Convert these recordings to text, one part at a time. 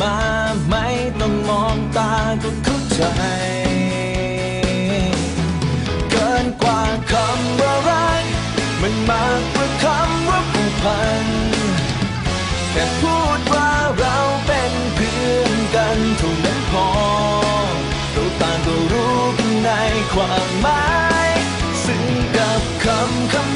มาไม่ต้องมองตาก็เข้าใจ เกินกว่าคำว่ารักมันมากกว่าคำว่าผูกพันแค่พูดว่าเราเป็นเพื่อนกันเท่านั้นพอเราต่างก็รู้กันในความหมาย ซึ่งกับคำคำ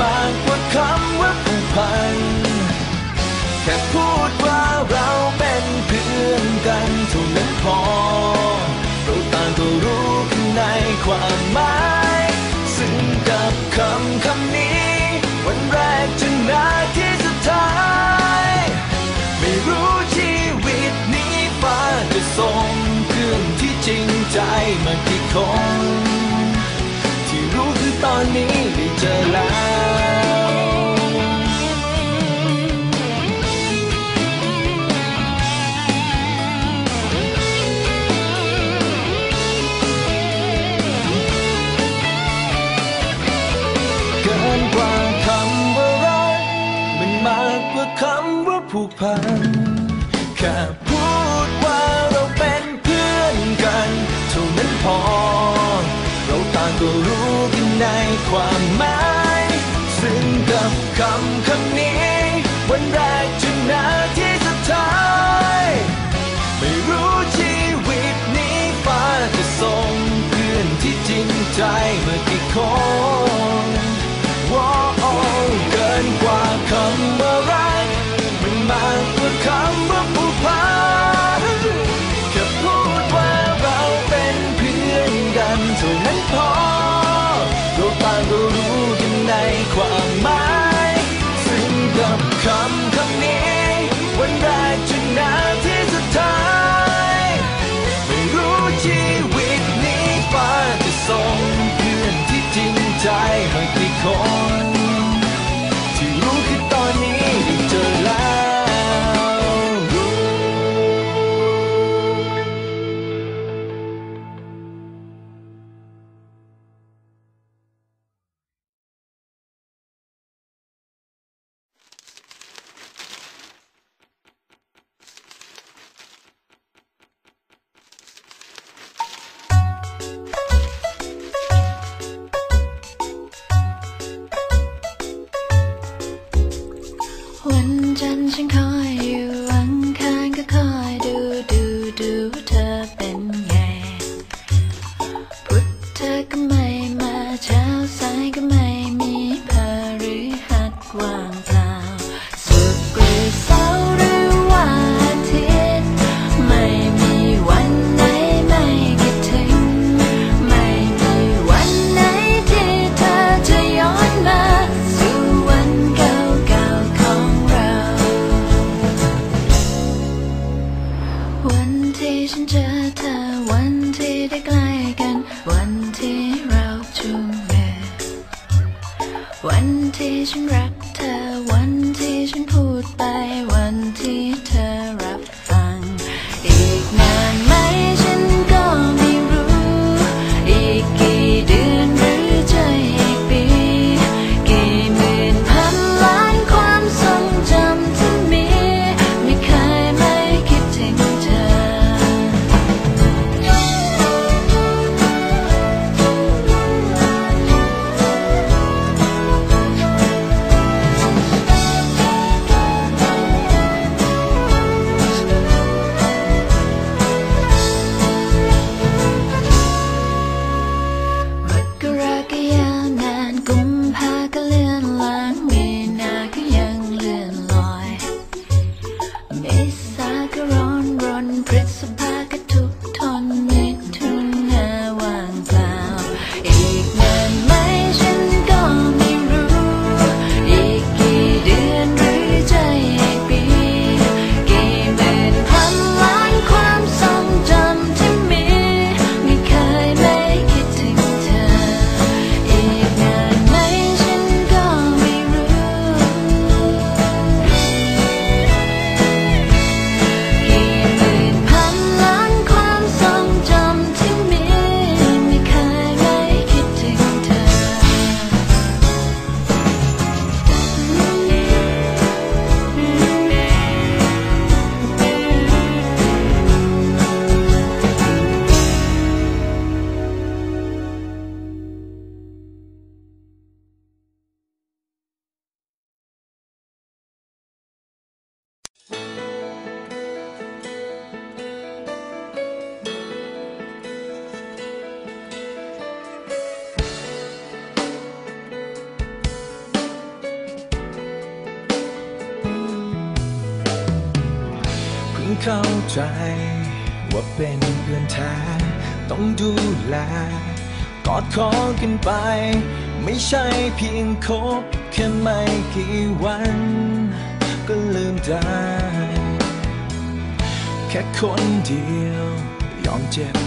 มากกว่าคำว่าผูกพัน แค่พูดว่าเราเป็นเพื่อนกันเท่านั้นพอ ผูกพัน แค่พูดว่าเราเป็นเพื่อนกันเท่านั้นพอ เราต่างก็รู้กันในความหมาย ซึ่งกับคำคำนี้ คว จัน ฉันเจอเธอวันที่ได้ใกล้กัน วันที่เราจูงมือวันที่ฉันรัก เข้าใจ ว่าเป็นเพื่อนแท้ต้องดูแล กอดคอกันไป ไม่ใช่เพียงคบแค่ไม่กี่วัน ก็ลืมได้ แค่คนเดียวยอมเจ็บ